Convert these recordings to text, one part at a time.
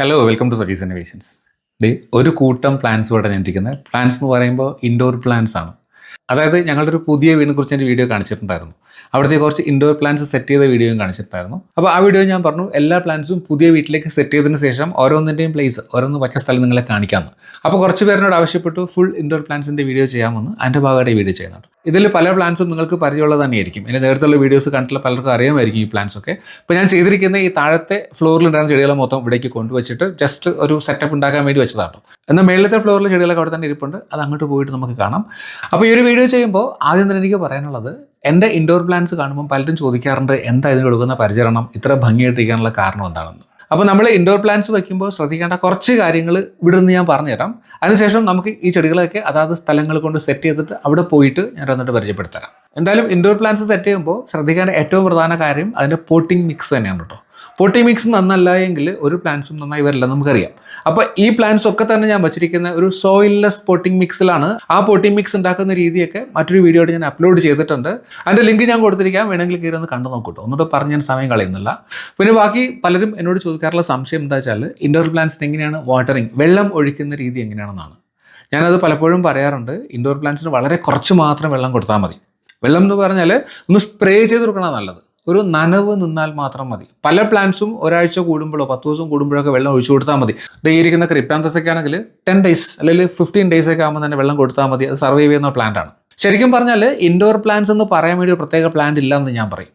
Hello welcome to Saji's innovations ഒരു കൂട്ടം plans ഇവിടെ ഞാൻ ഇരിക്കുന്നത് പ്ലാൻസ് എന്ന് പറയുമ്പോൾ ഇൻഡോർ പ്ലാൻസ് ആണ്. അതായത് ഞങ്ങളുടെ ഒരു പുതിയ വീടിനെ കുറിച്ച് എന്റെ വീഡിയോ കാണിച്ചിട്ടുണ്ടായിരുന്നു. അവിടുത്തെ കുറച്ച് ഇൻഡോർ പ്ലാന്റ്സ് സെറ്റ് ചെയ്ത വീഡിയോയും കാണിച്ചിട്ടുണ്ടായിരുന്നു. അപ്പോൾ ആ വീഡിയോ ഞാൻ പറഞ്ഞു എല്ലാ പ്ലാന്റ്സും പുതിയ വീട്ടിലേക്ക് സെറ്റ് ചെയ്തതിന് ശേഷം ഓരോന്നിന്റെയും പ്ലേസ് ഓരോന്ന് പച്ച സ്ഥലം നിങ്ങളെ കാണിക്കാമെന്ന് അപ്പോൾ കുറച്ച് പേരിനോട് ആവശ്യപ്പെട്ടു ഫുൾ ഇൻഡോർ പ്ലാൻസിന്റെ വീഡിയോ ചെയ്യാമെന്ന്. അതിന്റെ ഭാഗമായിട്ട് വീഡിയോ ചെയ്യുന്നുണ്ട്. ഇതിൽ പല പ്ലാൻസും നിങ്ങൾക്ക് പരിചയമുള്ളത് തന്നെയായിരിക്കും എന്റെ നേരത്തുള്ള വീഡിയോസ് കണ്ടിട്ടുള്ള പലർക്കും അറിയാമായിരിക്കും ഈ പ്ലാൻസ് ഒക്കെ. അപ്പോൾ ഞാൻ ചെയ്തിരിക്കുന്ന ഈ താഴത്തെ ഫ്ലോറിൽ ഉണ്ടായിരുന്ന ചെടികളെ മൊത്തം ഇവിടേക്ക് കൊണ്ടുവച്ചിട്ട് ജസ്റ്റ് ഒരു സെറ്റപ്പ് ഉണ്ടാക്കാൻ വേണ്ടി വെച്ചതാണ് എന്നാൽ മേളിലത്തെ ഫ്ലോറിലെ ചെടികളൊക്കെ അവിടെ തന്നെ ഇരിപ്പുണ്ട്. അത് അങ്ങോട്ട് പോയിട്ട് നമുക്ക് കാണാം. അപ്പോൾ ഈ ഒരു വീഡിയോ ചെയ്യുമ്പോൾ ആദ്യം തന്നെ എനിക്ക് പറയാനുള്ളത് എന്റെ ഇൻഡോർ പ്ലാന്റ്സ് കാണുമ്പോൾ പലരും ചോദിക്കാറുണ്ട് എന്താ ഇതിന് കൊടുക്കുന്ന പരിചരണം? ഇത്ര ഭംഗിയായിട്ടിരിക്കാനുള്ള കാരണം എന്താണെന്ന്. അപ്പോൾ നമ്മൾ ഇൻഡോർ പ്ലാന്റ്സ് വയ്ക്കുമ്പോൾ ശ്രദ്ധിക്കേണ്ട കുറച്ച് കാര്യങ്ങൾ ഇവിടെ നിന്ന് ഞാൻ പറഞ്ഞുതരാം. അതിനുശേഷം നമുക്ക് ഈ ചെടികളൊക്കെ അതാത് സ്ഥലങ്ങൾ കൊണ്ട് സെറ്റ് ചെയ്തിട്ട് അവിടെ പോയിട്ട് ഞാൻ വന്നിട്ട് പരിചയപ്പെടുത്തരാം. എന്തായാലും ഇൻഡോർ പ്ലാന്റ്സ് സെറ്റ് ചെയ്യുമ്പോൾ ശ്രദ്ധിക്കേണ്ട ഏറ്റവും പ്രധാന കാര്യം അതിന്റെ പോട്ടിംഗ് മിക്സ് തന്നെയാണ് കേട്ടോ. പോട്ടിംഗ് മിക്സ് നന്നല്ല എങ്കിൽ ഒരു പ്ലാന്റ്സും നന്നായി വരില്ല നമുക്കറിയാം. അപ്പോൾ ഈ പ്ലാന്റ്സ് ഒക്കെ തന്നെ ഞാൻ വച്ചിരിക്കുന്ന ഒരു സോയിൽലെസ് പോട്ടിംഗ് മിക്സിലാണ് ആ പോട്ടിംഗ് മിക്സ് ഉണ്ടാക്കുന്ന രീതിയൊക്കെ മറ്റൊരു വീഡിയോ ഞാൻ അപ്ലോഡ് ചെയ്തിട്ടുണ്ട്. അതിന്റെ ലിങ്ക് ഞാൻ കൊടുത്തിരിക്കാം. വേണമെങ്കിൽ കയറി ഒന്ന് കണ്ടു നോക്കൂട്ടോ ഒന്നുകൂടെ പറഞ്ഞ് ഞാൻ സമയം കളയുന്നില്ല. പിന്നെ ബാക്കി പലരും എന്നോട് ചോദിക്കാറുള്ള സംശയം എന്താ വെച്ചാൽ ഇൻഡോർ പ്ലാന്റ്സിന് എങ്ങനെയാണ് വാട്ടറിങ് വെള്ളം ഒഴിക്കുന്ന രീതി എങ്ങനെയാണെന്നാണ്. ഞാനത് പലപ്പോഴും പറയാറുണ്ട്. ഇൻഡോർ പ്ലാന്റ്സിന് വളരെ കുറച്ച് മാത്രം വെള്ളം കൊടുത്താൽ മതി. വെള്ളം എന്ന് പറഞ്ഞാൽ ഒന്ന് സ്പ്രേ ചെയ്ത് കൊടുക്കണം നല്ലത്. ഒരു നനവ് നിന്നാൽ മാത്രം മതി. പല പ്ലാന്റ്സും ഒരാഴ്ച കൂടുമ്പോഴോ പത്ത് ദിവസം കൂടുമ്പോഴൊക്കെ വെള്ളം ഒഴിച്ചു കൊടുത്താൽ മതി. ഈ ഇരിക്കുന്ന ക്രിപ്റ്റാന്തസ് ഒക്കെ ആണെങ്കിൽ ടെൻ ഡേയ്സ് അല്ലെങ്കിൽ ഫിഫ്റ്റീൻ ഡേയ്സ് ഒക്കെ ആകുമ്പോൾ തന്നെ വെള്ളം കൊടുത്താൽ മതി. അത് സർവൈവ് ചെയ്യുന്ന പ്ലാന്റ് ആണ്. ശരിക്കും പറഞ്ഞാൽ ഇൻഡോർ പ്ലാന്റ്സ് എന്ന് പറയാൻ വേണ്ടി ഒരു പ്രത്യേക പ്ലാന്റ് ഇല്ല എന്ന് ഞാൻ പറയും.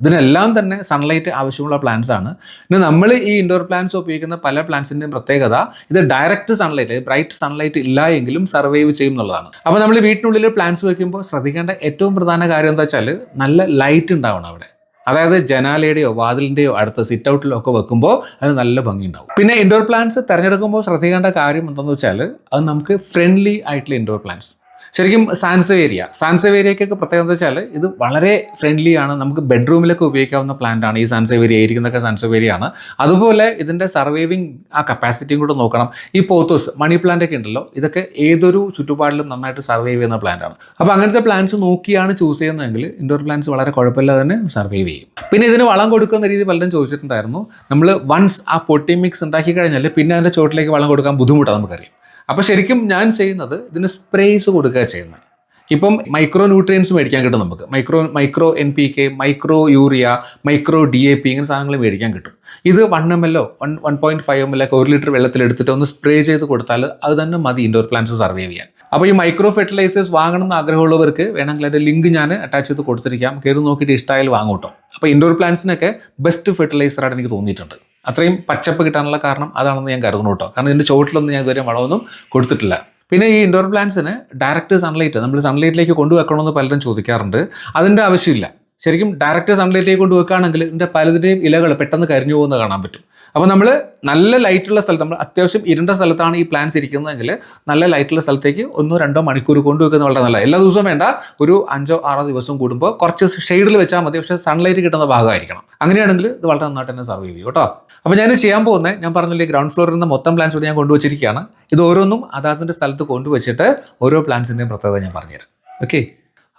ഇതിനെല്ലാം തന്നെ സൺലൈറ്റ് ആവശ്യമുള്ള പ്ലാന്റ്സ് ആണ്. പിന്നെ നമ്മൾ ഈ ഇൻഡോർ പ്ലാന്റ്സ് ഉപയോഗിക്കുന്ന പല പ്ലാന്റ്സിന്റെയും പ്രത്യേകത ഇത് ഡയറക്റ്റ് സൺലൈറ്റ് ബ്രൈറ്റ് സൺലൈറ്റ് ഇല്ല എങ്കിലും സർവൈവ് ചെയ്യും എന്നുള്ളതാണ്. അപ്പോൾ നമ്മൾ വീട്ടിനുള്ളിൽ പ്ലാന്റ്സ് വയ്ക്കുമ്പോൾ ശ്രദ്ധിക്കേണ്ട ഏറ്റവും പ്രധാന കാര്യം എന്താ വെച്ചാൽ നല്ല ലൈറ്റ് ഉണ്ടാവണം അവിടെ. അതായത് ജനാലയുടെയോ വാതിലിന്റെയോ അടുത്ത സിറ്റ് ഔട്ടിലോ ഒക്കെ വെക്കുമ്പോൾ അതിന് നല്ല ഭംഗി ഉണ്ടാവും പിന്നെ ഇൻഡോർ പ്ലാന്റ്സ് തിരഞ്ഞെടുക്കുമ്പോൾ ശ്രദ്ധിക്കേണ്ട കാര്യം എന്താണെന്ന് വെച്ചാൽ അത് നമുക്ക് ഫ്രണ്ട്ലി ആയിട്ടുള്ള ഇൻഡോർ പ്ലാന്റ്സ് ശരിക്കും സാൻസവേരിയ. സാൻസവേരിയക്കൊക്കെ പ്രത്യേകത വെച്ചാൽ ഇത് വളരെ ഫ്രണ്ട്ലി ആണ്. നമുക്ക് ബെഡ്റൂമിലൊക്കെ ഉപയോഗിക്കാവുന്ന പ്ലാന്റ് ആണ് ഈ സാൻസവേരിയ ഇരിക്കുന്നതൊക്കെ സാൻസവേരിയ ആണ് അതുപോലെ ഇതിന്റെ സർവൈവിങ് ആ കപ്പാസിറ്റിയും കൂടെ നോക്കണം. ഈ പോത്തോസ് മണി പ്ലാന്റ് ഒക്കെ ഉണ്ടല്ലോ ഇതൊക്കെ ഏതൊരു ചുറ്റുപാടിലും നന്നായിട്ട് സർവൈവ് ചെയ്യുന്ന പ്ലാന്റ് ആണ്. അപ്പോൾ അങ്ങനത്തെ പ്ലാന്റ്സ് നോക്കിയാണ് ചൂസ് ചെയ്യുന്നതെങ്കിൽ ഇൻഡോർ പ്ലാന്റ്സ് വളരെ കുഴപ്പമില്ലാതെ തന്നെ സർവൈവ് ചെയ്യും. പിന്നെ ഇതിന് വളം കൊടുക്കുന്ന രീതി പലരും ചോദിച്ചിട്ടുണ്ടായിരുന്നു. നമ്മൾ വൺസ് ആ പൊട്ടി മിക്സ് ഉണ്ടാക്കി കഴിഞ്ഞാൽ പിന്നെ അതിന്റെ ചോട്ടിലേക്ക് വളം കൊടുക്കാൻ ബുദ്ധിമുട്ടാണ് നമുക്കറിയാം. അപ്പോൾ ശരിക്കും ഞാൻ ചെയ്യുന്നത് ഇതിന് സ്പ്രേസ് കൊടുക്കുക ചെയ്യുന്നത് ഇപ്പം മൈക്രോ ന്യൂട്രിയൻസ് മേടിക്കാൻ കിട്ടും നമുക്ക്. Micro micro N P K micro urea micro D A P ഇങ്ങനെ സാധനങ്ങൾ മേടിക്കാൻ കിട്ടും. ഇത് വൺ എം എല്ലോ one one point five M L ഒക്കെ ഒരു ലിറ്റർ വെള്ളത്തിൽ എടുത്തിട്ട് ഒന്ന് സ്പ്രേ ചെയ്ത് കൊടുത്താൽ അത് തന്നെ മതി ഇൻഡോർ പ്ലാന്റ്സ് സർവൈവ് ചെയ്യാൻ. അപ്പോൾ ഈ മൈക്രോ ഫെർട്ടിലൈസേഴ്സ് വാങ്ങണം എന്ന് ആഗ്രഹമുള്ളവർക്ക് വേണമെങ്കിൽ അതിന്റെ ലിങ്ക് ഞാൻ അറ്റാച്ച് ചെയ്ത് കൊടുത്തിരിക്കാം. കയറി നോക്കിയിട്ട് ഇഷ്ടമായാലും വാങ്ങൂട്ടോ അപ്പോൾ ഇൻഡോർ പ്ലാന്റ്സിനൊക്കെ ബെസ്റ്റ് ഫെർട്ടിലൈസറായിട്ട് എനിക്ക് തോന്നിയിട്ടുണ്ട്. അത്രയും പച്ചപ്പ് കിട്ടാനുള്ള കാരണം അതാണെന്ന് ഞാൻ കരുതുന്നു കേട്ടോ. കാരണം ഇതിന്റെ ചുവട്ടിലൊന്നും ഞാൻ ഇതുവരെ വളമൊന്നും കൊടുത്തിട്ടില്ല. പിന്നെ ഈ ഇൻഡോർ പ്ലാന്റ്സിന് ഡയറക്റ്റ് സൺലൈറ്റ് നമ്മൾ സൺലൈറ്റിലേക്ക് കൊണ്ടുവെക്കണമെന്ന് പലരും ചോദിക്കാറുണ്ട്. അതിന്റെ ആവശ്യമില്ല. ശരിക്കും ഡയറക്റ്റ് സൺലൈറ്റിലേക്ക് കൊണ്ട് വെക്കുകയാണെങ്കിൽ ഇതിന്റെ പലതിന്റെയും ഇലകൾ പെട്ടെന്ന് കരിഞ്ഞു പോകുന്നത് കാണാൻ പറ്റും. അപ്പോൾ നമ്മൾ നല്ല ലൈറ്റുള്ള സ്ഥലത്ത് നമ്മൾ അത്യാവശ്യം ഇരുണ്ട സ്ഥലത്താണ് ഈ പ്ലാന്റ്സ് ഇരിക്കുന്നതെങ്കിൽ നല്ല ലൈറ്റുള്ള സ്ഥലത്തേക്ക് ഒന്നോ രണ്ടോ മണിക്കൂർ കൊണ്ടുവെക്കുന്നത് വളരെ നല്ല എല്ലാ ദിവസവും വേണ്ട ഒരു അഞ്ചോ ആറോ ദിവസം കൂടുമ്പോൾ കുറച്ച് ഷെയ്ഡിൽ വെച്ചാൽ മതി പക്ഷേ സൺലൈറ്റ് കിട്ടുന്ന ഭാഗമായിരിക്കണം. അങ്ങനെയാണെങ്കിൽ ഇത് വളരെ നന്നായിട്ട് തന്നെ സർവൈവ് ചെയ്യും കേട്ടോ. അപ്പോൾ ഞാൻ ചെയ്യാൻ പോകുന്നത് ഞാൻ പറഞ്ഞില്ലേ ഗ്രൗണ്ട് ഫ്ലോറിൽ നിന്ന് മൊത്തം പ്ലാന്റ്സ് ഞാൻ കൊണ്ടുവച്ചിരിക്കുകയാണ്. ഇത് ഓരോന്നും അതാതിന്റെ സ്ഥലത്ത് കൊണ്ടുവച്ചിട്ട് ഓരോ പ്ലാന്റ്സിന്റെയും പ്രത്യേകത ഞാൻ പറഞ്ഞുതരാം. ഓക്കെ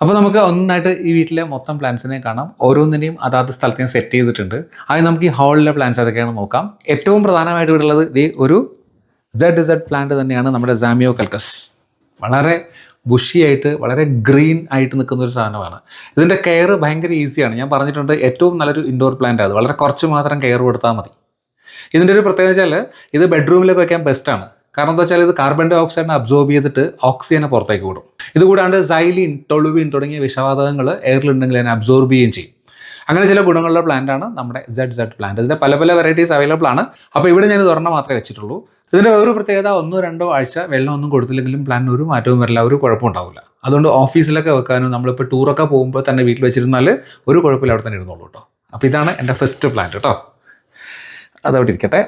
അപ്പോൾ നമുക്ക് ഒന്നായിട്ട് ഈ വീട്ടിലെ മൊത്തം പ്ലാന്റ്സിനെ കാണാം. ഓരോന്നിനെയും അതാത് സ്ഥലത്തേയും സെറ്റ് ചെയ്തിട്ടുണ്ട്. ആദ്യം നമുക്ക് ഈ ഹാളിലെ പ്ലാന്റ്സ് ഏതൊക്കെയാണ് നോക്കാം. ഏറ്റവും പ്രധാനമായിട്ട് ഇവിടെ ഉള്ളത് ഈ ഒരു സെഡ് സെഡ് പ്ലാന്റ് തന്നെയാണ് നമ്മുടെ സാമിയോ കൽക്കസ് വളരെ ബുഷിയായിട്ട് വളരെ ഗ്രീൻ ആയിട്ട് നിൽക്കുന്ന ഒരു സാധനമാണ്. ഇതിന്റെ കെയർ ഭയങ്കര ഈസിയാണ് ഞാൻ പറഞ്ഞിട്ടുണ്ട് ഏറ്റവും നല്ലൊരു ഇൻഡോർ പ്ലാന്റ് അത് വളരെ കുറച്ച് മാത്രം കെയർ കൊടുത്താൽ മതി. ഇതിന്റെ ഒരു പ്രത്യേകത വെച്ചാൽ ഇത് ബെഡ്റൂമിലൊക്കെ വയ്ക്കാൻ ബെസ്റ്റാണ് കാരണം എന്താ വെച്ചാൽ ഇത് കാർബൺ ഡൈ ഓക്സൈഡിനെ അബ്സോർബ് ചെയ്തിട്ട് ഓക്സിജനെ പുറത്തേക്ക് വിടും. ഇതുകൂടാണ്ട് സൈലിൻ ടൊളുവിൻ തുടങ്ങിയ വിഷവാതകങ്ങൾ എയറിലുണ്ടെങ്കിൽ അതിനെ അബ്സോർബ് ചെയ്യുകയും ചെയ്യും. അങ്ങനെ ചില ഗുണങ്ങളുള്ള പ്ലാന്റ് ആണ് നമ്മുടെ സെഡ് സെഡ് പ്ലാന്റ് ഇതിന്റെ പല പല വെറൈറ്റീസ് അവൈലബിൾ ആണ്. അപ്പോൾ ഇവിടെ ഞാൻ ഇതൊരെണ്ണം മാത്രമേ വെച്ചിട്ടുള്ളൂ. ഇതിന്റെ ഒരു പ്രത്യേകത ഒന്നോ രണ്ടോ ആഴ്ച വെള്ളം ഒന്നും കൊടുത്തില്ലെങ്കിലും പ്ലാന്റിന് ഒരു മാറ്റവും വരില്ല ഒരു കുഴപ്പം ഉണ്ടാവില്ല. അതുകൊണ്ട് ഓഫീസിലൊക്കെ വെക്കാനും നമ്മളിപ്പോൾ ടൂറൊക്കെ പോകുമ്പോൾ തന്നെ വീട്ടിൽ വെച്ചിരുന്നാൽ ഒരു കുഴപ്പമില്ല അവിടെ തന്നെ ഇരുന്നോളൂ കേട്ടോ അപ്പോൾ ഇതാണ് എന്റെ ഫസ്റ്റ് പ്ലാന്റ് കേട്ടോ അതവിടെ ഇരിക്കട്ടെ.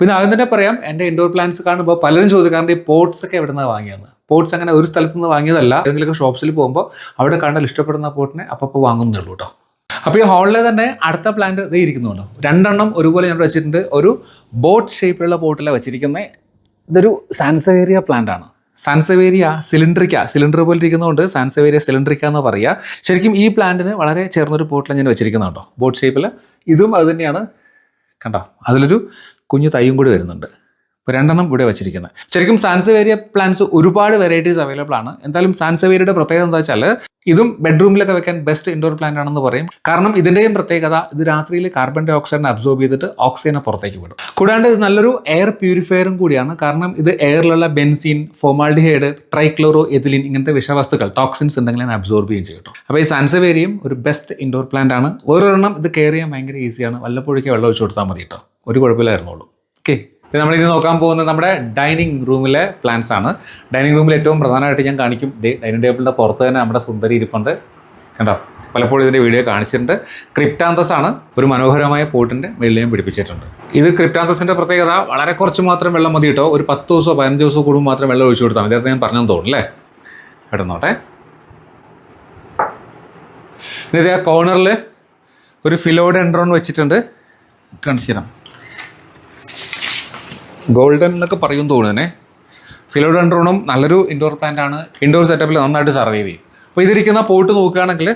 പിന്നെ ആദ്യം തന്നെ പറയാം എന്റെ ഇൻഡോർ പ്ലാന്റ്സ് കാണുമ്പോൾ പലരും ചോദിക്കാറുണ്ട് ഈ പോട്ട്സ് ഒക്കെ എവിടെ നിന്നാണ് വാങ്ങിയെന്ന് പോട്ട്സ് അങ്ങനെ ഒരു സ്ഥലത്ത് നിന്ന് വാങ്ങിയതല്ല. ഏതെങ്കിലുമൊക്കെ ഷോപ്സിൽ പോകുമ്പോൾ അവിടെ കണ്ടാൽ ഇഷ്ടപ്പെടുന്ന പോട്ടിനെ അപ്പോൾ വാങ്ങുന്നേ ഉള്ളൂ കേട്ടോ അപ്പോൾ ഈ ഹാളിലെ തന്നെ അടുത്ത പ്ലാന്റ് ഇതേ ഇരിക്കുന്നുണ്ട്. രണ്ടെണ്ണം ഒരുപോലെ ഞാൻ വെച്ചിട്ടുണ്ട്. ഒരു ബോട്ട് ഷേപ്പിലുള്ള പോട്ടിലാണ് വെച്ചിരിക്കുന്നത് ഇതൊരു സാൻസവേരിയ പ്ലാന്റ് ആണ്. സാൻസവേരിയ സിലിണ്ടറിക്ക സിലിണ്ടർ പോലെ ഇരിക്കുന്നതുകൊണ്ട് സാൻസവേരിയ സിലിണ്ടറിക്ക എന്ന് പറയുക ശരിക്കും ഈ പ്ലാന്റിന് വളരെ ചേർന്നൊരു പോട്ടിലാണ് ഞാൻ വെച്ചിരിക്കുന്നുണ്ടോ ബോട്ട് ഷേപ്പിൽ ഇതും അത് തന്നെയാണ്. കണ്ടോ? അതിലൊരു കുഞ്ഞു തൈയും കൂടി വരുന്നുണ്ട്. ഇപ്പോൾ രണ്ടെണ്ണം ഇവിടെ വെച്ചിരിക്കുന്നത് ശരിക്കും സാൻസവേരിയ പ്ലാന്റ്സ് ഒരുപാട് വെറൈറ്റീസ് അവൈലബിൾ ആണ്. എന്തായാലും സാൻസവേരിയുടെ പ്രത്യേകത എന്താ വെച്ചാൽ ഇതും ബെഡ്റൂമിലൊക്കെ വെക്കാൻ ബെസ്റ്റ് ഇൻഡോർ പ്ലാന്റ് ആണെന്ന് പറയും. കാരണം ഇതിന്റെയും പ്രത്യേകത ഇത് രാത്രിയിൽ കാർബൺ ഡൈ ഓക്സൈഡിനെ അബ്സോർബ് ചെയ്തിട്ട് ഓക്സിജനെ പുറത്തേക്ക് വിടും. കൂടാണ്ട് ഇത് നല്ലൊരു എയർ പ്യൂരിഫയറും കൂടിയാണ്. കാരണം ഇത് എയറിലുള്ള ബെൻസീൻ ഫോമാൾഡിഹൈഡ് ട്രൈക്ലോറോ എതിലിൻ ഇങ്ങനത്തെ വിഷവസ്തുക്കൾ ടോക്സിൻസ് അതിനെ അബ്സോർബ് ചെയ്യും ചെയ്യും അപ്പോൾ ഈ സാൻസവേരിയും ഒരു ബെസ്റ്റ് ഇൻഡോർ പ്ലാന്റ് ആണ്. ഓരോരെണ്ണം ഇത് കെയർ ചെയ്യാൻ ഭയങ്കര ഈസിയാണ് വല്ലപ്പോഴേക്ക് വെള്ളം ഒഴിച്ചു കൊടുത്താൽ മതി കേട്ടോ. ഒരു കുഴപ്പമില്ലായിരുന്നുള്ളൂ. ഓക്കെ നമ്മൾ ഇത് നോക്കാൻ പോകുന്നത് നമ്മുടെ ഡൈനിങ് റൂമിലെ പ്ലാൻസ് ആണ്. ഡൈനിങ് റൂമിൽ ഏറ്റവും പ്രധാനമായിട്ട് ഞാൻ കാണിക്കും. ഡൈനിങ് ടേബിളിന്റെ പുറത്ത് തന്നെ നമ്മുടെ സുന്ദരി ഇരിപ്പുണ്ട്. കണ്ടോ? പലപ്പോഴും ഇതിന്റെ വീഡിയോ കാണിച്ചിട്ടുണ്ട്. ക്രിപ്റ്റാന്തസ് ആണ്. ഒരു മനോഹരമായ പോട്ടിന്റെ വെള്ളിയും പിടിപ്പിച്ചിട്ടുണ്ട്. ഇത് ക്രിപ്റ്റാന്തസിന്റെ പ്രത്യേകത വളരെ കുറച്ച് മാത്രം വെള്ളം മതി കേട്ടോ. ഒരു പത്ത് ദിവസമോ പതിനഞ്ച് ദിവസമോ കൂടുമ്പോൾ മാത്രം വെള്ളം ഒഴിച്ചു കൊടുത്താൽ മതി. ഞാൻ പറഞ്ഞെന്ന് തോന്നുന്നു അല്ലേ? ഇടുന്നോട്ടെ ഇനി ഇതേ കോർണറിൽ ഒരു ഫിലോഡെൻഡ്രോൺ വെച്ചിട്ടുണ്ട്. കാണിച്ചു തരാം ഗോൾഡൻ എന്നൊക്കെ പറയും തോന്നുന്നേ ഫിലോഡൻഡ്രോണും നല്ലൊരു ഇൻഡോർ പ്ലാന്റ് ആണ്. ഇൻഡോർ സെറ്റപ്പിൽ നന്നായിട്ട് സർവൈവ് ചെയ്യും. അപ്പോൾ ഇതിരിക്കുന്ന പോട്ട് നോക്കുകയാണെങ്കിൽ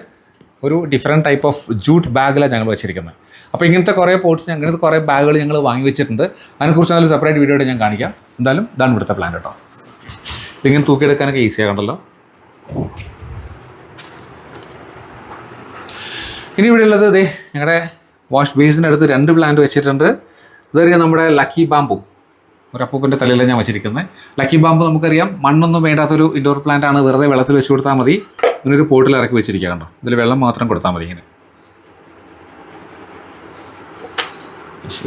ഒരു ഡിഫറെന്റ് ടൈപ്പ് ഓഫ് ജൂട്ട് ബാഗിലാണ് ഞങ്ങൾ വെച്ചിരിക്കുന്നത്. അപ്പോൾ ഇങ്ങനത്തെ കുറേ പോട്ട്സ് ഇങ്ങനത്തെ കുറേ ബാഗുകൾ ഞങ്ങൾ വാങ്ങി വെച്ചിട്ടുണ്ട്. അതിനെക്കുറിച്ച് നല്ലൊരു സെപ്പറേറ്റ് വീഡിയോ ഞാൻ കാണിക്കാം. എന്തായാലും ഇതാണ് ഇവിടുത്തെ പ്ലാൻ കേട്ടോ ഇങ്ങനെ തൂക്കിയെടുക്കാനൊക്കെ ഈസി ആകണ്ടല്ലോ. ഇനി ഇവിടെ ഉള്ളത് ഇതേ ഞങ്ങളുടെ വാഷ് ബേസിന്റെ അടുത്ത് രണ്ട് പ്ലാന്റ് വെച്ചിട്ടുണ്ട്. ഇതറിയാം നമ്മുടെ ലക്കി ബാമ്പു ഒരു തലയിലാണ് ഞാൻ വെച്ചിരിക്കുന്നത്. ലക്കി ബാമ്പ് നമുക്കറിയാം. മണ്ണൊന്നും വേണ്ടാത്തൊരു ഇൻഡോർ പ്ലാന്റ് ആണ്. വെറുതെ വെള്ളത്തിൽ വെച്ച് കൊടുത്താൽ മതി. ഇങ്ങനൊരു പോട്ടിൽ ഇറക്കി വെച്ചിരിക്കുക കണ്ടോ? ഇതിൽ വെള്ളം മാത്രം കൊടുത്താൽ മതി ഇങ്ങനെ.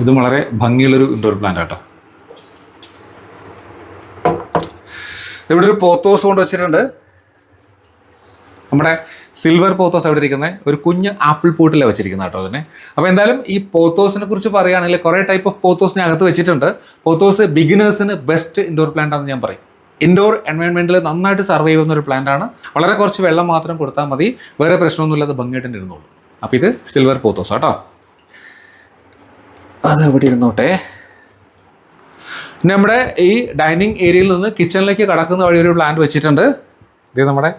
ഇതും വളരെ ഭംഗിയുള്ളൊരു ഇൻഡോർ പ്ലാന്റ് ആട്ടോ. ഇവിടെ ഒരു പോത്തോസ് കൊണ്ട് വെച്ചിട്ടുണ്ട്. നമ്മുടെ സിൽവർ പോത്തോസ് അവിടെ ഇരിക്കുന്നത് ഒരു കുഞ്ഞ് ആപ്പിൾ പൂട്ടിലെ വെച്ചിരിക്കുന്നത് കേട്ടോ അതിനെ. അപ്പോൾ എന്തായാലും ഈ പോത്തോസിനെ കുറിച്ച് പറയുകയാണെങ്കിൽ കുറേ ടൈപ്പ് ഓഫ് പോത്തോസിനെ അകത്ത് വെച്ചിട്ടുണ്ട്. പോത്തോസ് ബിഗിനേഴ്സിന് ബെസ്റ്റ് ഇൻഡോർ പ്ലാന്റ് ആണെന്ന് ഞാൻ പറയും. ഇൻഡോർ എൻവയോൺമെന്റിൽ നന്നായിട്ട് സർവൈവ് ചെയ്യുന്ന ഒരു പ്ലാന്റ് ആണ്. വളരെ കുറച്ച് വെള്ളം മാത്രം കൊടുത്താൽ മതി. വേറെ പ്രശ്നമൊന്നുമില്ലാതെ ഭംഗിയായിട്ട് ഇരുന്നോളൂ. അപ്പോൾ ഇത് സിൽവർ പോത്തോസ് കേട്ടോ. അത് എവിടെ ഇരുന്നോട്ടെ നമ്മുടെ ഈ ഡൈനിങ് ഏരിയയിൽ നിന്ന് കിച്ചണിലേക്ക് കടക്കുന്ന വഴി ഒരു പ്ലാന്റ് വെച്ചിട്ടുണ്ട്. ഇത് നമ്മുടെ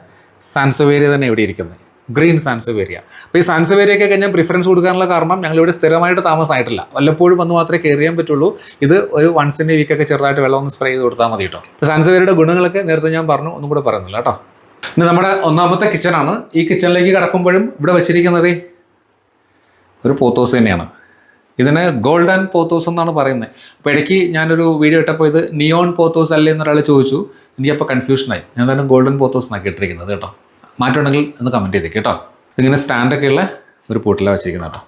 സാൻസവേരിയ തന്നെ ഇവിടെ ഇരിക്കുന്നത്. Green sansevieria. അപ്പോൾ ഈ സാൻസവേരിയൊക്കെ കഴിഞ്ഞാൽ പ്രിഫറൻസ് കൊടുക്കാനുള്ള കാരണം ഞങ്ങൾ ഇവിടെ സ്ഥിരമായിട്ട് താമസമായിട്ടില്ല. വല്ലപ്പോഴും വന്ന് മാത്രമേ കയറി ചെയ്യാൻ പറ്റുള്ളൂ. ഇത് ഒരു വൺസ് ഇൻ എ വീക്കൊക്കെ ചെറുതായിട്ട് വെള്ളം ഒന്ന് സ്പ്രേ ചെയ്ത് കൊടുത്താൽ മതി കേട്ടോ. സാൻസവേരിയുടെ ഗുണങ്ങളൊക്കെ നേരത്തെ ഞാൻ പറഞ്ഞു ഒന്നും കൂടെ പറയുന്നില്ല കേട്ടോ. പിന്നെ നമ്മുടെ ഒന്നാമത്തെ കിച്ചണാണ് ഈ കിച്ചണിലേക്ക് കടക്കുമ്പോഴും ഇവിടെ വെച്ചിരിക്കുന്നത് ഒരു പോത്തോസ് തന്നെയാണ്. ഇതിന് ഗോൾഡൻ പോത്തോസ് എന്നാണ് പറയുന്നത്. അപ്പോൾ ഇടയ്ക്ക് ഞാനൊരു വീഡിയോ ഇട്ടപ്പോൾ ഇത് നിയോൺ പോത്തോസ് അല്ലേ എന്നൊരാൾ ചോദിച്ചു. എനിക്കപ്പോൾ കൺഫ്യൂഷനായി. ഞാൻ തന്നെ ഗോൾഡൻ പോത്തോസ് എന്നാണ് കേട്ടിരിക്കുന്നത് കേട്ടോ. മാറ്റമുണ്ടെങ്കിൽ ഒന്ന് കമന്റ് ചെയ്തേ കേട്ടോ. ഇതിങ്ങനെ സ്റ്റാൻഡൊക്കെ ഉള്ള ഒരു പോട്ടിലാണ് വെച്ചിരിക്കുന്നത് കേട്ടോ.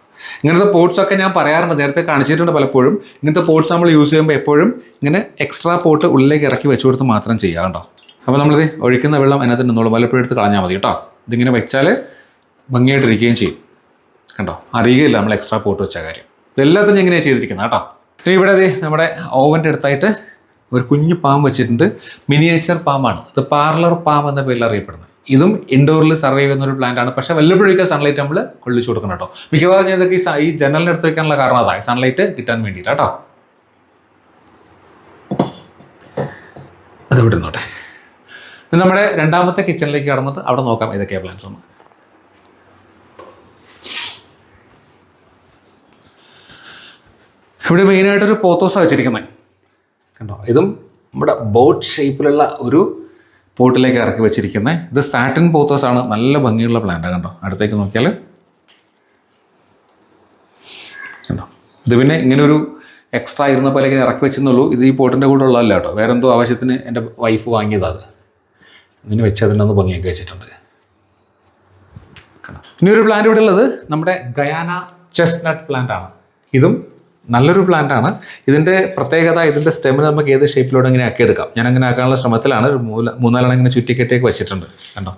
ഇങ്ങനത്തെ പോർട്ട്സ് ഒക്കെ ഞാൻ പറയാറുണ്ട്. നേരത്തെ കാണിച്ചിട്ടുണ്ട് പലപ്പോഴും. ഇങ്ങനത്തെ പോട്ട്സ് നമ്മൾ യൂസ് ചെയ്യുമ്പോൾ എപ്പോഴും ഇങ്ങനെ എക്സ്ട്രാ പോട്ട് ഉള്ളിലേക്ക് ഇറക്കി വെച്ച് കൊടുത്ത് മാത്രം ചെയ്യാം കേട്ടോ. അപ്പോൾ നമ്മളിത് ഒഴിക്കുന്ന വെള്ളം അതിനകത്ത് നിന്നോളൂ വല്ലപ്പോഴും എടുത്ത് കളഞ്ഞാൽ മതി കേട്ടോ. ഇതിങ്ങനെ വെച്ചാൽ ഭംഗിയായിട്ടിരിക്കുകയും ചെയ്യും. കണ്ടോ? അറിയുകയില്ല നമ്മൾ എക്സ്ട്രാ പോട്ട് വെച്ച കാര്യം. ഇതെല്ലാത്തിനും എങ്ങനെയാണ് ചെയ്തിരിക്കുന്നത് കേട്ടോ. ഇനി ഇവിടെ ദേ നമ്മുടെ ഓവന്റെ അടുത്തായിട്ട് ഒരു കുഞ്ഞു പാമ്പ് വെച്ചിട്ടുണ്ട്. മിനിയേച്ചർ പാമ്പാണ് ഇത് പാർലർ പാമ്പ് എന്ന പേരിൽ അറിയപ്പെടുന്നത്. ഇതും ഇൻഡോറിൽ സർവൈവ് ചെയ്യുന്ന ഒരു പ്ലാന്റ് ആണ്. പക്ഷെ വല്ലപ്പോഴേക്കും സൺലൈറ്റ് നമ്മൾ കൊള്ളിച്ചു കൊടുക്കണം കേട്ടോ. മിക്കവാറും ഞാൻ ഇതൊക്കെ ഈ ജനലിന് എടുത്ത് വെക്കാനുള്ള കാരണം അതാണ് സൺലൈറ്റ് കിട്ടാൻ വേണ്ടിയിട്ട് കേട്ടോ. അത് വിടുന്നോട്ടെ നമ്മുടെ രണ്ടാമത്തെ കിച്ചണിലേക്ക് കടന്നിട്ട് അവിടെ നോക്കാം ഇതൊക്കെയാണ് പ്ലാൻസ് ഒന്ന്. ഇവിടെ മെയിനായിട്ടൊരു പോത്തോസ വെച്ചിരിക്കുന്നത് കണ്ടോ? ഇതും നമ്മുടെ ബോട്ട് ഷേപ്പിലുള്ള ഒരു പോട്ടിലേക്ക് ഇറക്കി വെച്ചിരിക്കുന്നത് ഇത് സാറ്റിൻ പോത്തോസ് ആണ്. നല്ല ഭംഗിയുള്ള പ്ലാന്റ് കണ്ടോ? അടുത്തേക്ക് നോക്കിയാൽ കണ്ടോ? ഇത് പിന്നെ ഇങ്ങനെ ഒരു എക്സ്ട്രാ ഇരുന്ന പോലെ ഇങ്ങനെ ഇറക്കി വെച്ചെന്നുള്ളൂ ഇത് ഈ പോട്ടിന്റെ കൂടെ ഉള്ളതല്ല കേട്ടോ. വേറെ എന്തോ ആവശ്യത്തിന് എന്റെ വൈഫ് വാങ്ങിയതാണ് ഇതിന് വെച്ച് അതിനൊന്ന് ഭംഗിയൊക്കെ വെച്ചിട്ടുണ്ട്. ഇനി ഒരു പ്ലാന്റ് ഇവിടെ ഉള്ളത്. നമ്മുടെ ഗയാന ചെസ്റ്റ്നട്ട് പ്ലാന്റ് ആണ്. ഇതും നല്ലൊരു പ്ലാന്റ് ആണ്. ഇതിന്റെ പ്രത്യേകത ഇതിന്റെ സ്റ്റെമിന് നമുക്ക് ഏത് ഷേപ്പിലൂടെ ഇങ്ങനെ ആക്കി എടുക്കാം ഞാൻ അങ്ങനെ ആക്കാനുള്ള ശ്രമത്തിലാണ് ഒരു മൂന്നാലെണ്ണം ഇങ്ങനെ ചുറ്റിക്കെട്ടിയൊക്കെ വെച്ചിട്ടുണ്ട് കണ്ടോ?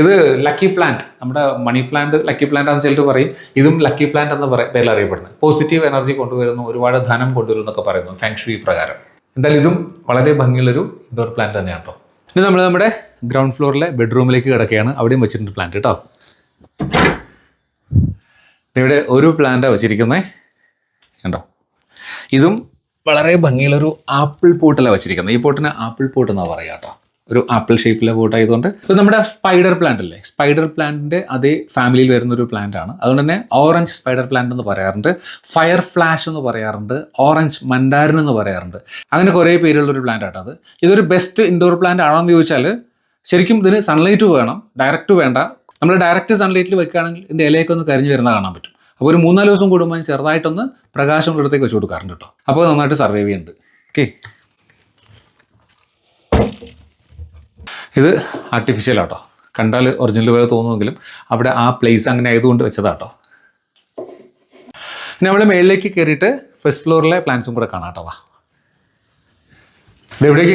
ഇത് ലക്കി പ്ലാന്റ് നമ്മുടെ മണി പ്ലാന്റ് ലക്കി പ്ലാന്റ് ആണെന്ന് ചിലർ പറയും. ഇതും ലക്കി പ്ലാന്റ് എന്ന് പറയും പേരിൽ അറിയപ്പെടുന്നത്. പോസിറ്റീവ് എനർജി കൊണ്ടുവരുന്നു ഒരുപാട് ധനം കൊണ്ടുവരുന്നു എന്നൊക്കെ പറയുന്നു ഫാങ്ഷുയി പ്രകാരം. എന്തായാലും ഇതും വളരെ ഭംഗിയുള്ളൊരു ഇൻഡോർ പ്ലാന്റ് തന്നെയാണ് കേട്ടോ ഇനി നമ്മൾ നമ്മുടെ ഗ്രൗണ്ട് ഫ്ലോറിലെ ബെഡ്റൂമിലേക്ക് കിടക്കുകയാണ്. അവിടെയും വെച്ചിട്ടുണ്ട് പ്ലാന്റ് കേട്ടോ ഇവിടെ ഒരു പ്ലാന്റാണ് വെച്ചിരിക്കുന്നത് കണ്ടോ? ഇതും വളരെ ഭംഗിയുള്ളൊരു ആപ്പിൾ പോട്ടിലാണ് വെച്ചിരിക്കുന്നത്. ഈ പോട്ടിന് ആപ്പിൾ പോട്ട് എന്നാണ് പറയുക കേട്ടോ ഒരു ആപ്പിൾ ഷേപ്പിലെ പോട്ട് ആയതുകൊണ്ട് ഇത് നമ്മുടെ സ്പൈഡർ പ്ലാന്റ് അല്ലേ? സ്പൈഡർ പ്ലാന്റിന്റെ അതേ ഫാമിലിയിൽ വരുന്ന ഒരു പ്ലാന്റ് ആണ്. അതുകൊണ്ട് തന്നെ ഓറഞ്ച് സ്പൈഡർ പ്ലാന്റ് എന്ന് പറയാറുണ്ട്. ഫയർ ഫ്ലാഷ് എന്ന് പറയാറുണ്ട്. ഓറഞ്ച് മണ്ടാരൻ എന്ന് പറയാറുണ്ട്. അങ്ങനെ കുറേ പേരുള്ള ഒരു പ്ലാന്റ് ആട്ടോ അത്. ഇതൊരു ബെസ്റ്റ് ഇൻഡോർ പ്ലാന്റ് ആണോ എന്ന് ചോദിച്ചാൽ ശരിക്കും ഇതിന് സൺലൈറ്റ് വേണം. ഡയറക്റ്റ് വേണ്ട. നമ്മൾ ഡയറക്റ്റ് സൺലൈറ്റിൽ വെക്കുകയാണെങ്കിൽ ഇതിന്റെ ഇലയൊക്കെ ഒന്ന് കരിഞ്ഞു വരുന്ന കാണാൻ പറ്റും. അപ്പോൾ ഒരു മൂന്നാൽ ദിവസം കൂടുമ്പോൾ ചെറുതായിട്ടൊന്ന് പ്രകാശം ഇടത്തേക്ക് വെച്ച് കൊടുക്കാറുണ്ട് കേട്ടോ. അപ്പോൾ നന്നായിട്ട് സർവൈവ് ചെയ്യുന്നുണ്ട്. ഓക്കെ ഇത് ആർട്ടിഫിഷ്യൽ ആട്ടോ. കണ്ടാൽ ഒറിജിനൽ പോലെ തോന്നുമെങ്കിലും അവിടെ ആ പ്ലേസ് അങ്ങനെ ആയതുകൊണ്ട് വെച്ചതാട്ടോ. ഇനി നമ്മൾ മേളിലേക്ക് കയറിയിട്ട് ഫസ്റ്റ് ഫ്ലോറിലെ പ്ലാൻസും കൂടെ കാണാം കേട്ടോ വാ.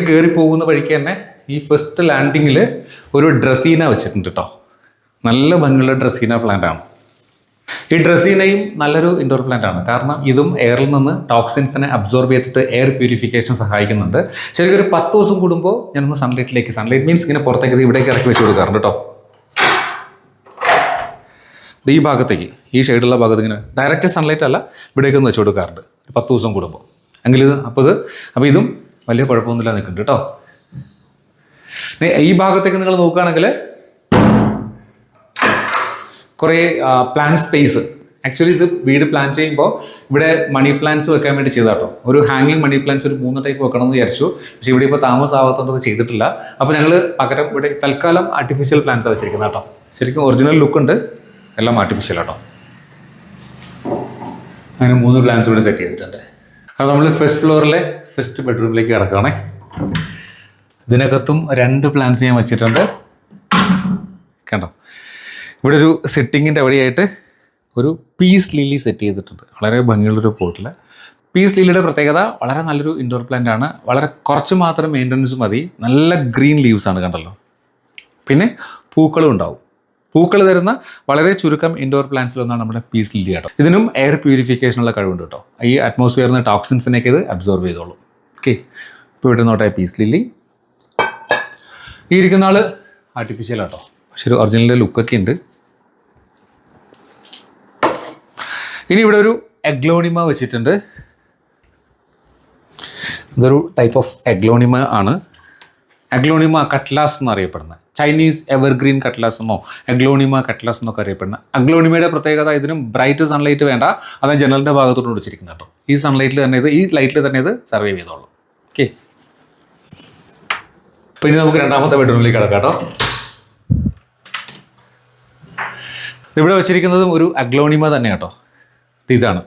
കയറി പോകുന്ന വഴിക്ക് തന്നെ ഈ ഫസ്റ്റ് ലാൻഡിങ്ങിൽ ഒരു ഡ്രസീന വെച്ചിട്ടുണ്ട് കേട്ടോ. നല്ല ഭംഗിയുള്ള ഡ്രസീന പ്ലാന്റ് ആണ്. ഈ ഡ്രസീനയും നല്ലൊരു ഇൻഡോർ പ്ലാന്റ് ആണ്. കാരണം ഇതും എയറിൽ നിന്ന് ടോക്സിൻസിനെ അബ്സോർബ് ചെയ്തിട്ട് എയർ പ്യൂരിഫിക്കേഷൻ സഹായിക്കുന്നുണ്ട്. ശരിക്കും ഒരു പത്ത് ദിവസം കൂടുമ്പോൾ ഞാനൊന്ന് സൺലൈറ്റിലേക്ക് സൺലൈറ്റ് മീൻസ് ഇങ്ങനെ പുറത്തേക്ക് ഇവിടേക്ക് ഇറക്കി വെച്ച് കൊടുക്കാറുണ്ട് കേട്ടോ. ഈ ഭാഗത്തേക്ക് ഈ ഷെയ്ഡുള്ള ഭാഗത്ത് ഇങ്ങനെ ഡയറക്റ്റ് സൺലൈറ്റ് അല്ല ഇവിടേക്ക് ഒന്ന് വെച്ച് കൊടുക്കാറുണ്ട്. പത്ത് ദിവസം കൂടുമ്പോൾ എങ്കിൽ ഇത് അപ്പോൾ ഇത് അപ്പോൾ ഇതും വലിയ കുഴപ്പമൊന്നുമില്ല നിൽക്കുന്നുണ്ട് കേട്ടോ. ഈ ഭാഗത്തേക്ക് നിങ്ങൾ നോക്കുകയാണെങ്കിൽ കുറേ പ്ലാൻ സ്പേസ് ആക്ച്വലി ഇത് വീട് പ്ലാൻ ചെയ്യുമ്പോൾ ഇവിടെ മണി പ്ലാന്റ്സ് വെക്കാൻ വേണ്ടി ചെയ്താട്ടോ ഒരു ഹാങ്ങിങ് മണി പ്ലാന്റ്സ് ഒരു മൂന്ന് ടൈപ്പ് വെക്കണം എന്ന് വിചാരിച്ചു. പക്ഷേ ഇവിടെ ഇപ്പോൾ താമസമാകത്തോണ്ട് അത് ചെയ്തിട്ടില്ല. അപ്പോൾ ഞങ്ങൾ പകരം ഇവിടെ തൽക്കാലം ആർട്ടിഫിഷ്യൽ പ്ലാന്റ്സ് വെച്ചിരിക്കുന്നത് കേട്ടോ. ശരിക്കും ഒറിജിനൽ ലുക്ക് ഉണ്ട്. എല്ലാം ആർട്ടിഫിഷ്യൽ ആട്ടോ. അങ്ങനെ മൂന്ന് പ്ലാന്റ്സ് ഇവിടെ സെറ്റ് ചെയ്തിട്ടുണ്ട്. അപ്പോൾ നമ്മൾ ഫസ്റ്റ് ഫ്ലോറിലെ ഫസ്റ്റ് ബെഡ്റൂമിലേക്ക് കിടക്കുകയാണേ ഇതിനകത്തും രണ്ട് പ്ലാന്റ്സ് ഞാൻ വെച്ചിട്ടുണ്ട്. കണ്ടോ? ഇവിടെ ഒരു സെറ്റിങ്ങിന്റെ അവിടെയായിട്ട് ഒരു പീസ് ലില്ലി സെറ്റ് ചെയ്തിട്ടുണ്ട്. വളരെ ഭംഗിയുള്ളൊരു പോട്ടിൽ പീസ് ലില്ലിയുടെ പ്രത്യേകത വളരെ നല്ലൊരു ഇൻഡോർ പ്ലാന്റ് ആണ്. വളരെ കുറച്ച് മാത്രം മെയിന്റനൻസ് മതി. നല്ല ഗ്രീൻ ലീവ്സ് ആണ് കണ്ടല്ലോ. പിന്നെ പൂക്കളും ഉണ്ടാവും. പൂക്കൾ തരുന്ന വളരെ ചുരുക്കം ഇൻഡോർ പ്ലാന്റ്സിലൊന്നാണ് നമ്മുടെ പീസ് ലില്ലി കേട്ടോ ഇതിനും എയർ പ്യൂരിഫിക്കേഷനുള്ള കഴിവുണ്ട് കേട്ടോ. ഈ അറ്റ്മോസ്ഫിയറിൽ നിന്ന് ടോക്സിൻസിനെയൊക്കെ ഇത് അബ്സോർവ് ചെയ്തോളും. ഓക്കെ ഇപ്പോൾ ഇവിടെ നോട്ടെ പീസ് ലില്ലി ഈ ഇരിക്കുന്ന ആൾ ആർട്ടിഫിഷ്യൽ കേട്ടോ പക്ഷെ ഒരു ഒറിജിനലിന്റെ ലുക്കൊക്കെ ഉണ്ട്. ഇനി ഇവിടെ ഒരു എഗ്ലോണിമ വെച്ചിട്ടുണ്ട്. ഇതൊരു ടൈപ്പ് ഓഫ് എഗ്ലോണിമ ആണ്. എഗ്ലോണിമ കട്ട്ലാസ് എന്നറിയപ്പെടുന്നത്. ചൈനീസ് എവർഗ്രീൻ കട്ട്ലാസ് എന്നോ എഗ്ലോണിമ കട്ട്ലാസ് എന്നൊക്കെ അറിയപ്പെടുന്നത് അഗ്ലോണിമയുടെ പ്രത്യേകത ഇതിനും ബ്രൈറ്റ് സൺലൈറ്റ് വേണ്ട. അത് ജനലിന്റെ ഭാഗത്തോട്ട് വിളിച്ചിരിക്കുന്നത് കേട്ടോ. ഈ സൺലൈറ്റിൽ തന്നെ ഇത് ഈ ലൈറ്റിൽ തന്നെ ഇത് സർവൈവ് ചെയ്തോളൂ. ഓക്കെ പിന്നെ ഇനി നമുക്ക് രണ്ടാമത്തെ ബെഡ്റൂമിലേക്ക് കിടക്കാം കേട്ടോ. ഇവിടെ വെച്ചിരിക്കുന്നതും ഒരു അഗ്ലോണിമ തന്നെ കേട്ടോ. ഇതാണ്.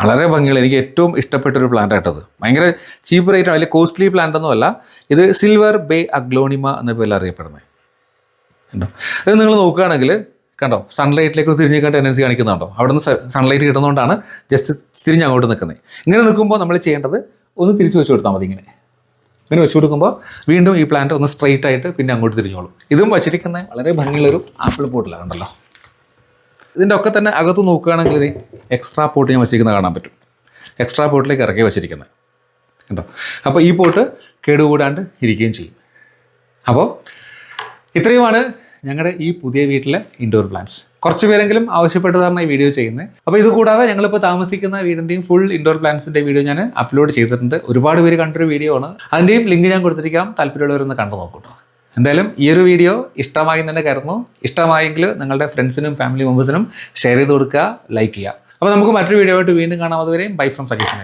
വളരെ ഭംഗിയുള്ള എനിക്ക് ഏറ്റവും ഇഷ്ടപ്പെട്ട ഒരു പ്ലാന്റ് ആയിട്ടത്. ഭയങ്കര ചീപ്പ് റേറ്റ് ആണ് വലിയ കോസ്റ്റ്ലി പ്ലാന്റ് ഒന്നുമല്ല. ഇത് സിൽവർ ബേ അഗ്ലോണിമ എന്ന പേരിൽ അറിയപ്പെടുന്നത് കണ്ടോ? അത് നിങ്ങൾ നോക്കുകയാണെങ്കിൽ കണ്ടോ? സൺലൈറ്റിലേക്ക് തിരിഞ്ഞ് നിൽക്കാൻ ടെൻഡൻസി കാണിക്കുന്നുണ്ടോ? അവിടെ നിന്ന് സൺലൈറ്റ് കിട്ടുന്നതുകൊണ്ടാണ് ജസ്റ്റ് തിരിഞ്ഞ് അങ്ങോട്ട് നിൽക്കുന്നത് ഇങ്ങനെ നിൽക്കുമ്പോൾ നമ്മൾ ചെയ്യേണ്ടത് ഒന്ന് തിരിച്ച് വെച്ച് കൊടുത്താൽ മതി ഇങ്ങനെ. ഇങ്ങനെ വെച്ച് കൊടുക്കുമ്പോൾ വീണ്ടും ഈ പ്ലാന്റ് ഒന്ന് സ്ട്രൈറ്റ് ആയിട്ട് പിന്നെ അങ്ങോട്ട് തിരിഞ്ഞോളും. ഇതും വച്ചിരിക്കുന്ന വളരെ ഭംഗിയുള്ളൊരു ആപ്പിൾ പോട്ടിലാണ് കണ്ടല്ലോ. ഇതിന്റെ ഒക്കെ തന്നെ അകത്ത് നോക്കുകയാണെങ്കിൽ ഇത് എക്സ്ട്രാ പോട്ട് ഞാൻ വെച്ചിരിക്കുന്നത് കാണാൻ പറ്റും. എക്സ്ട്രാ പോട്ടിലേക്ക് ഇറക്കി വെച്ചിരിക്കുന്നത്. കേട്ടോ അപ്പോൾ ഈ പോട്ട് കേടുകൂടാണ്ട് ഇരിക്കുകയും ചെയ്യും. അപ്പോൾ ഇത്രയുമാണ് ഞങ്ങളുടെ ഈ പുതിയ വീട്ടിലെ ഇൻഡോർ പ്ലാന്റ്സ് കുറച്ച് പേരെങ്കിലും ആവശ്യപ്പെട്ടതാണ് ഈ വീഡിയോ ചെയ്യുന്നത്. അപ്പോൾ ഇത് കൂടാതെ ഞങ്ങളിപ്പോൾ താമസിക്കുന്ന വീടിന്റെയും ഫുൾ ഇൻഡോർ പ്ലാന്റ്സിന്റെ വീഡിയോ ഞാൻ അപ്ലോഡ് ചെയ്തിട്ടുണ്ട്. ഒരുപാട് പേര് കണ്ടൊരു വീഡിയോ ആണ്. അതിന്റെയും ലിങ്ക് ഞാൻ കൊടുത്തിരിക്കാം. താല്പര്യമുള്ളവരൊന്ന് കണ്ടു നോക്കൂട്ടോ എന്തായാലും ഈ ഒരു വീഡിയോ ഇഷ്ടമായി തന്നെ കരുതുന്നു. ഇഷ്ടമായെങ്കിൽ നിങ്ങളുടെ ഫ്രണ്ട്സിനും ഫാമിലി മെമ്പേഴ്സിനും ഷെയർ ചെയ്ത് കൊടുക്കുക ലൈക്ക് ചെയ്യുക. അപ്പോൾ നമുക്ക് മറ്റൊരു വീഡിയോ ആയിട്ട് വീണ്ടും കാണാം. അതുവരെയും ബൈ ഫ്രം സജീഷൻ